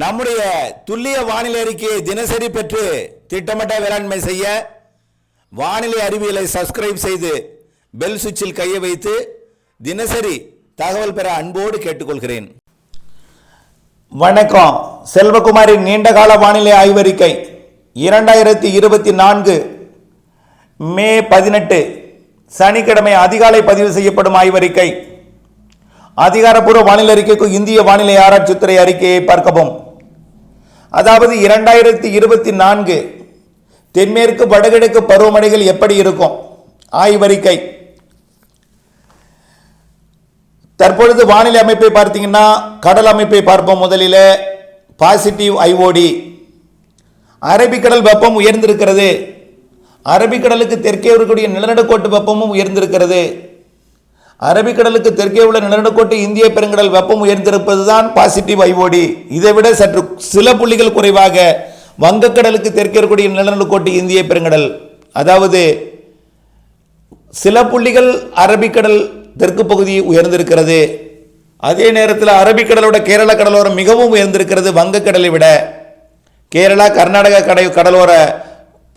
நம்முடைய துல்லிய வானிலை அறிக்கையை தினசரி பெற்று திட்டமிட்ட வேளாண்மை செய்ய வானிலை அறிவியலை சப்ஸ்கிரைப் செய்து பெல் சுவிட்சில் கையை வைத்து தினசரி தகவல் பெற அன்போடு கேட்டுக்கொள்கிறேன். வணக்கம். செல்வகுமாரின் நீண்டகால வானிலை ஆய்வறிக்கை இரண்டாயிரத்தி இருபத்தி நான்கு மே பதினெட்டு சனிக்கிழமை அதிகாலை பதிவு செய்யப்படும் ஆய்வறிக்கை அதிகாரப்பூர்வ வானிலை அறிக்கைக்கு இந்திய வானிலை ஆராய்ச்சித்துறை அறிக்கையை பார்க்கவும். அதாவது இரண்டாயிரத்தி இருபத்தி நான்கு தென்மேற்கு வடகிழக்கு பருவமழைகள் எப்படி இருக்கும்? ஆய்வறிக்கை. தற்பொழுது வானிலை அமைப்பை பார்த்தீங்கன்னா கடல் அமைப்பை பார்ப்போம் முதலில். பாசிட்டிவ் ஐஓடி அரபிக்கடல் வெப்பம் உயர்ந்திருக்கிறது. அரபிக்கடலுக்கு தெற்கே இருக்கக்கூடிய நிலநடுக்கோட்டு வெப்பமும் உயர்ந்திருக்கிறது. அரபிக்கடலுக்கு தெற்கே உள்ள நிலநடுக்கோட்டு இந்திய பெருங்கடல் வெப்பம் உயர்ந்திருப்பது தான் பாசிட்டிவ் ஐஓடி இதை விட சற்று சில புள்ளிகள் குறைவாக வங்கக்கடலுக்கு தெற்கே இருக்கக்கூடிய நிலநடுக்கோட்டு இந்திய பெருங்கடல். அதாவது சில புள்ளிகள் அரபிக்கடல் தெற்கு பகுதி உயர்ந்திருக்கிறது. அதே நேரத்தில் அரபிக்கடலோட கேரள கடலோரம் மிகவும் உயர்ந்திருக்கிறது வங்கக்கடலை விட. கேரளா கர்நாடகா கடை கடலோர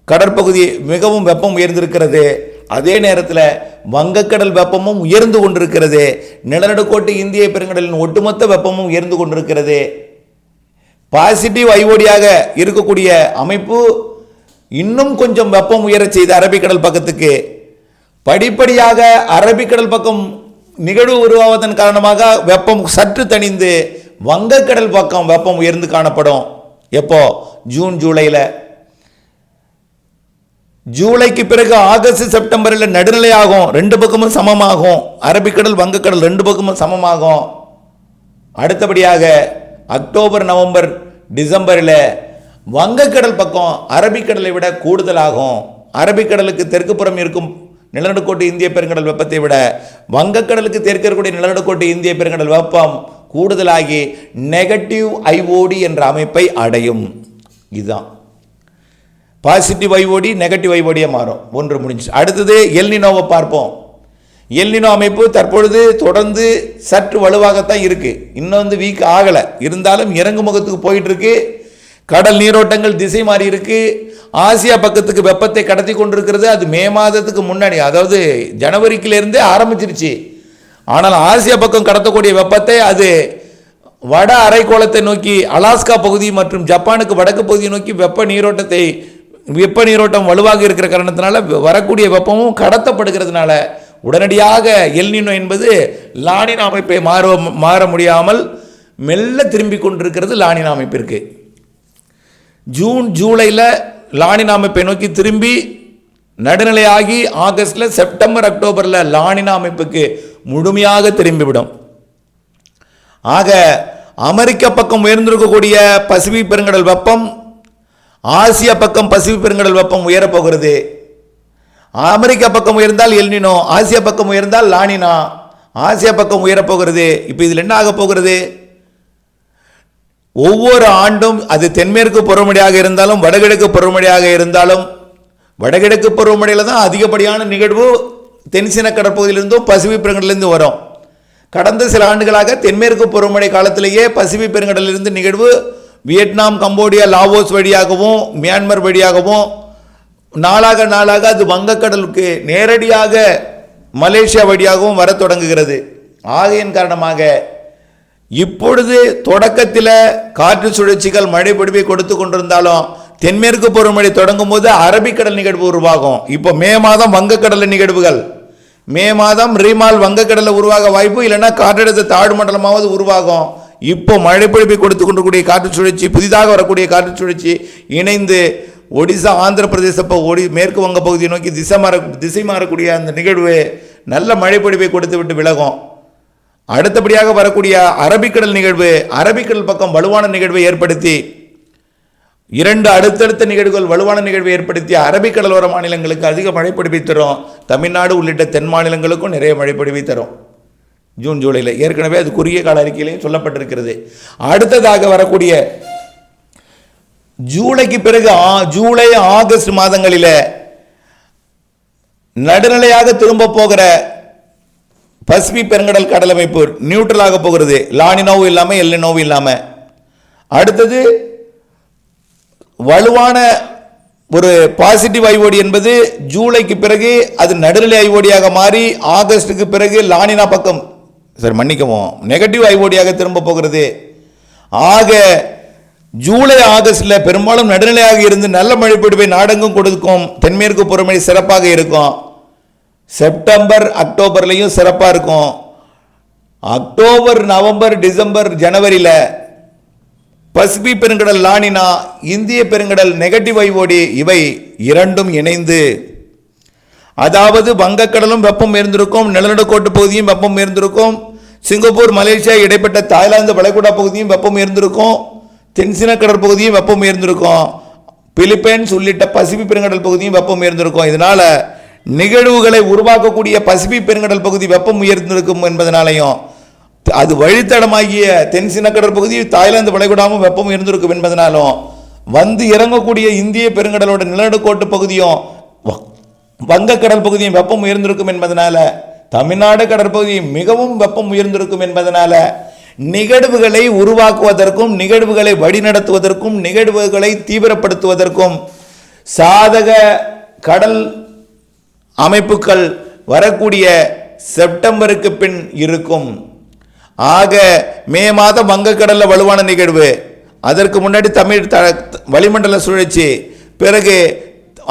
கடற்பகுதி மிகவும் வெப்பம் உயர்ந்திருக்கிறது. அதே நேரத்தில் வங்கக்கடல் வெப்பமும் உயர்ந்து கொண்டிருக்கிறது. நிலநடுக்கோட்டு இந்திய பெருங்கடலின் ஒட்டுமொத்த வெப்பமும் உயர்ந்து கொண்டிருக்கிறது. பாசிட்டிவ் ஐஓடியாக இருக்கக்கூடிய அமைப்பு இன்னும் கொஞ்சம் வெப்பம் உயரச் செய்த அரபிக்கடல் பக்கத்துக்கு. படிப்படியாக அரபிக்கடல் பக்கம் நிகழ்வு உருவாவதன் காரணமாக வெப்பம் சற்று தணிந்து வங்கக்கடல் பக்கம் வெப்பம் உயர்ந்து காணப்படும். எப்போ? ஜூன் ஜூலையில் ஜூலைக்கு பிறகு ஆகஸ்ட் செப்டம்பரில் நடுநிலை ஆகும் ரெண்டு பக்கமும் சமமாகும். அரபிக்கடல் வங்கக்கடல் ரெண்டு பக்கமும் சமமாகும். அடுத்தபடியாக அக்டோபர் நவம்பர் டிசம்பரில் வங்கக்கடல் பக்கம் அரபிக்கடலை விட கூடுதலாகும். அரபிக்கடலுக்கு தெற்கு புறம் இருக்கும் நிலநடுக்கோட்டு இந்திய பெருங்கடல் வெப்பத்தை விட வங்கக்கடலுக்கு தெற்கு இருக்கக்கூடிய நிலநடுக்கோட்டு இந்திய பெருங்கடல் வெப்பம் கூடுதலாகி நெகட்டிவ் ஐஓடி என்ற அமைப்பை அடையும். இதுதான். பாசிட்டிவ் ஐஓடி நெகட்டிவ் ஐஓடியாக மாறும். ஒன்று முடிஞ்சு அடுத்தது எல்னினோவை பார்ப்போம். எல்னினோ அமைப்பு தற்பொழுது தொடர்ந்து சற்று வலுவாகத்தான் இருக்குது இன்னும் வந்து வீக் ஆகலை. இருந்தாலும் இறங்கு முகத்துக்கு போயிட்டுருக்கு. கடல் நீரோட்டங்கள் திசை மாறி இருக்கு. ஆசியா பக்கத்துக்கு வெப்பத்தை கடத்தி கொண்டிருக்கிறது. அது மே மாதத்துக்கு முன்னாடி அதாவது ஜனவரிக்கிலேருந்தே ஆரம்பிச்சிருச்சு. ஆனால் ஆசியா பக்கம் கடத்தக்கூடிய வெப்பத்தை அது வட அரைக்கோளத்தை நோக்கி அலாஸ்கா பகுதி மற்றும் ஜப்பானுக்கு வடக்கு பகுதியை நோக்கி வெப்ப நீரோட்டத்தை வெப்ப நீரோட்டம் வலுவாக இருக்கிற காரணத்தினால வரக்கூடிய வெப்பமும் கடத்தப்படுகிறதுனால உடனடியாக எல்நினோ என்பது லானின் அமைப்பை மாற மாற முடியாமல் மெல்ல திரும்பி கொண்டிருக்கிறது லானின் அமைப்பிற்கு. ஜூன் ஜூலையில் லானின் அமைப்பை நோக்கி திரும்பி நடுநிலையாகி ஆகஸ்டில் செப்டம்பர் அக்டோபரில் லானின அமைப்புக்கு முழுமையாக திரும்பிவிடும். ஆக அமெரிக்க பக்கம் உயர்ந்திருக்கக்கூடிய பசிபிக் பெருங்கடல் வெப்பம் ஆசிய பக்கம் பசிபிக் பெருங்கடல் வெப்பம் உயரப்போகிறது. அமெரிக்கா பக்கம் உயர்ந்தால் எல்னினோ ஆசிய பக்கம் உயர்ந்தால் லானினா. ஆசிய பக்கம் உயரப்போகிறது. இப்போ இதில் என்ன ஆக போகிறது? ஒவ்வொரு ஆண்டும் அது தென்மேற்கு பருவமழையாக இருந்தாலும் வடகிழக்கு பருவமழையாக இருந்தாலும் வடகிழக்கு பருவமழையில் தான் அதிகப்படியான நிகழ்வு தென்சின கடற்பகுதியிலிருந்தும் பசிபிக் பெருங்கடலிருந்து வரும். கடந்த சில ஆண்டுகளாக தென்மேற்கு பருவமழை காலத்திலேயே பசிபிக் பெருங்கடலிலிருந்து நிகழ்வு வியட்நாம் கம்போடியா லாவோஸ் வழியாகவும் மியான்மர் வழியாகவும் நாளாக நாளாக அது வங்கக்கடலுக்கு நேரடியாக மலேசியா வழியாகவும் வர தொடங்குகிறது. ஆகையின் காரணமாக இப்பொழுது தொடக்கத்தில் காற்று சுழற்சிகள் மழை பொழிவை கொடுத்து கொண்டிருந்தாலும் தென்மேற்கு பருவமழை தொடங்கும் போது அரபிக்கடல் நிகழ்வு உருவாகும். இப்போ மே மாதம் வங்கக்கடல் நிகழ்வுகள். மே மாதம் ரீமால் வங்கக்கடலில் உருவாக வாய்ப்பு இல்லைன்னா காற்றழுத்த தாழ்வு மண்டலமாவது உருவாகும். இப்போ மழை கொடுத்து கொண்டிருக்கூடிய காற்று சுழற்சி புதிதாக வரக்கூடிய காற்று சுழற்சி இணைந்து ஒடிசா ஆந்திர பிரதேச ஒடி மேற்கு வங்க பகுதியை நோக்கி திசை மாற திசை மாறக்கூடிய அந்த நிகழ்வு நல்ல மழை கொடுத்து விட்டு விலகும். அடுத்தபடியாக வரக்கூடிய அரபிக்கடல் நிகழ்வு அரபிக்கடல் பக்கம் வலுவான நிகழ்வை ஏற்படுத்தி இரண்டு அடுத்தடுத்த நிகழ்வுகள் வலுவான நிகழ்வை ஏற்படுத்தி அரபிக்கடலோர மாநிலங்களுக்கு அதிக மழைப்பொழிவை தரும். தமிழ்நாடு உள்ளிட்ட தென் மாநிலங்களுக்கும் நிறைய மழைப்பொழிவை தரும். ஜூன் ஜூலையில் ஏற்கனவே அது குறுகிய கால அறிக்கையிலையும் சொல்லப்பட்டிருக்கிறது. அடுத்ததாக வரக்கூடிய ஜூலைக்கு பிறகு ஆ- ஜூலை ஆகஸ்ட் மாதங்களில் நடுநிலையாக திரும்ப போகிற பசிபி பெருங்கடல் கடலமைப்பு நியூட்ரலாக போகிறது. லானினோவும் இல்லாமல் எல்லினோவும் இல்லாமல் அடுத்தது வலுவான ஒரு பாசிட்டிவ் ஐஓடி என்பது ஜூலைக்கு பிறகு அது நடுநிலை ஐஓடியாக மாறி ஆகஸ்டுக்கு பிறகு லானினா பக்கம் சரி மன்னிக்கவும். நெகட்டிவ் ஐஓடியாக திரும்ப போகிறது. ஆக ஜூலை ஆகஸ்டில் பெரும்பாலும் நடுநிலையாக இருந்து நல்ல மழை பொழிவை நாடெங்கும் கொடுக்கும். தென்மேற்கு புறமழை சிறப்பாக இருக்கும். செப்டம்பர் அக்டோபர்லேயும் சிறப்பாக இருக்கும். அக்டோபர் நவம்பர் டிசம்பர் ஜனவரியில் பசிபி பெருங்கடல் லானினா இந்திய பெருங்கடல் நெகட்டிவ் ஐஓடி இவை இரண்டும் இணைந்து. அதாவது வங்கக்கடலும் வெப்பம் இருந்திருக்கும் நிலநடுக்கோட்டு பகுதியும் வெப்பம் இருந்திருக்கும் சிங்கப்பூர் மலேசியா இடைப்பட்ட தாய்லாந்து வளைகுடா பகுதியும் வெப்பம் இருந்திருக்கும் தென்சின கடற்பகுதியும் வெப்பம் இருந்திருக்கும் பிலிப்பைன்ஸ் உள்ளிட்ட பசிபிக் பெருங்கடல் பகுதியும் வெப்பம் இருந்திருக்கும் இதனால நிகழ்வுகளை உருவாக்கக்கூடிய பசிபிக் பெருங்கடல் பகுதி வெப்பம் உயர்ந்திருக்கும் என்பதனாலையும் அது வழித்தடமாகிய தென்சின கடற்பகுதி தாய்லாந்து வளைகுடாவும் வெப்பம் இருந்திருக்கும் என்பதனாலும் வந்து இறங்கக்கூடிய இந்திய பெருங்கடலோட நிலநடுக்கோட்டு பகுதியும் வ- வங்கக்கடல் பகுதியும் வெப்பம் உயர்ந்திருக்கும் என்பதனால தமிழ்நாடு கடற்பகுதி மிகவும் வெப்பம் உயர்ந்திருக்கும் என்பதனால நிகழ்வுகளை உருவாக்குவதற்கும் நிகழ்வுகளை வழிநடத்துவதற்கும் நிகழ்வுகளை தீவிரப்படுத்துவதற்கும் சாதக கடல் அமைப்புகள் வரக்கூடிய செப்டம்பருக்கு பின் இருக்கும். ஆக மே மாதம் வங்கக்கடலில் வலுவான நிகழ்வு. அதற்கு முன்னாடி தமிழ் த வளிமண்டல சுழற்சி. பிறகு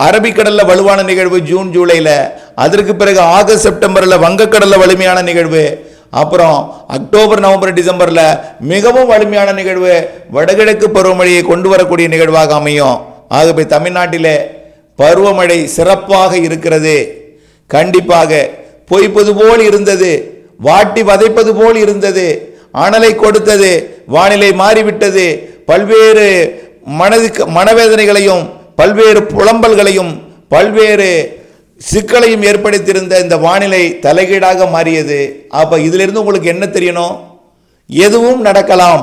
அரபிக்கடலில் வலுவான நிகழ்வு ஜூன் ஜூலையில் அதற்கு பிறகு ஆகஸ்ட் செப்டம்பரில் வங்கக்கடலில் வலிமையான நிகழ்வு அப்புறம் அக்டோபர் நவம்பர் டிசம்பரில் மிகவும் வலிமையான நிகழ்வு வடகிழக்கு பருவமழையை கொண்டு வரக்கூடிய நிகழ்வாக அமையும். ஆகவே தமிழ்நாட்டிலே பருவமழை சிறப்பாக இருக்கிறது. கண்டிப்பாக பொய்ப்பது போல் இருந்தது வாட்டி வதைப்பது போல் இருந்தது அனலை கொடுத்தது வானிலை மாறிவிட்டது பல்வேறு மனதுக்கு மனவேதனைகளையும் பல்வேறு புலம்பல்களையும் பல்வேறு சிக்கலையும் ஏற்படுத்தியிருந்த இந்த வானிலை தலைகீழாக மாறியது. அப்போ இதிலிருந்து உங்களுக்கு என்ன தெரியணும்? எதுவும் நடக்கலாம்.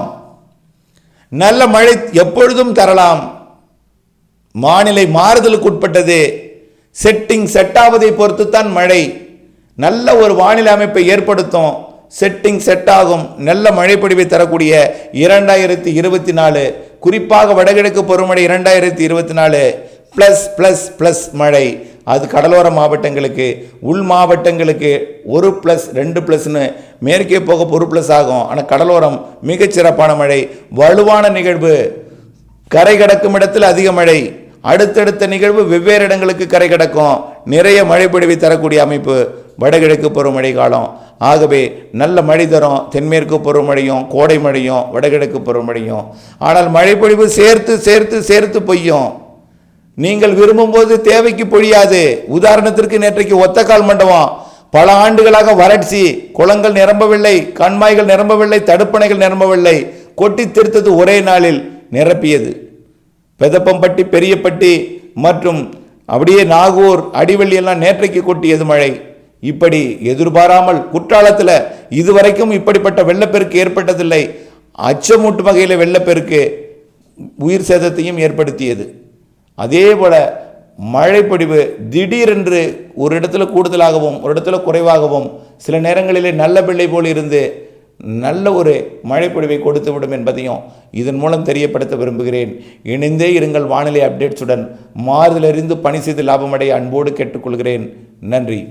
நல்ல மழை எப்பொழுதும் தரலாம். வானிலை மாறுதலுக்கு உட்பட்டது. செட்டிங் செட் ஆவதை பொறுத்து தான் மழை. நல்ல ஒரு வானிலை அமைப்பை ஏற்படுத்தும். செட்டிங் செட் ஆகும். நல்ல மழைப்பொழிவை தரக்கூடிய இரண்டாயிரத்தி இருபத்தி நாலு குறிப்பாக வடகிழக்கு பருவமழை இரண்டாயிரத்தி இருபத்தி நாலு ப்ளஸ் ப்ளஸ் ப்ளஸ் மழை. அது கடலோர மாவட்டங்களுக்கு உள் மாவட்டங்களுக்கு ஒரு ப்ளஸ் ரெண்டு ப்ளஸ்னு மேற்கே போக ஒரு ப்ளஸ் ஆகும். ஆனால் கடலோரம் மிகச்சிறப்பான மழை வலுவான நிகழ்வு கரை கடக்கும் இடத்தில் அதிக மழை அடுத்தடுத்த நிகழ்வு வெவ்வேறு இடங்களுக்கு கரை கடக்கும். நிறைய மழை பொழிவை தரக்கூடிய அமைப்பு வடகிழக்கு பருவமழை காலம். ஆகவே நல்ல மழை தரும் தென்மேற்கு பருவமழையும் கோடை மழையும் வடகிழக்கு பருவமழையும் ஆனால் மழைப்பொழிவு சேர்த்து சேர்த்து சேர்த்து பொய்யும். நீங்கள் விரும்பும்போது தேவைக்கு பொழியாது. உதாரணத்திற்கு நேற்றைக்கு ஒத்தக்கால் மண்டபம். பல ஆண்டுகளாக வறட்சி. குளங்கள் நிரம்பவில்லை. கண்மாய்கள் நிரம்பவில்லை. தடுப்பணைகள் நிரம்பவில்லை. கொட்டி திருத்தது ஒரே நாளில் நிரப்பியது. பெதப்பம்பட்டி பெரியப்பட்டி மற்றும் அப்படியே நாகூர் அடிவள்ளி எல்லாம் நேற்றைக்கு கொட்டியது மழை. இப்படி எதிர்பாராமல் குற்றாலத்தில் இதுவரைக்கும் இப்படிப்பட்ட வெள்ளப்பெருக்கு ஏற்பட்டதில்லை. அச்சமூட்டும் வகையில் வெள்ளப்பெருக்கு உயிர் சேதத்தையும் ஏற்படுத்தியது. அதே போல் மழைப்பொழிவு திடீரென்று ஒரு இடத்துல கூடுதலாகவும் ஒரு இடத்துல குறைவாகவும் சில நேரங்களிலே நல்ல பிள்ளை போல் இருந்து நல்ல ஒரு மழைப்பொழிவை கொடுத்து விடும் என்பதையும் இதன் மூலம் தெரியப்படுத்த விரும்புகிறேன். இணைந்தே இருங்கள் வானிலை அப்டேட்ஸுடன். மாறுதலறிந்து பணி செய்து லாபமடைய அன்போடு கேட்டுக்கொள்கிறேன். நன்றி.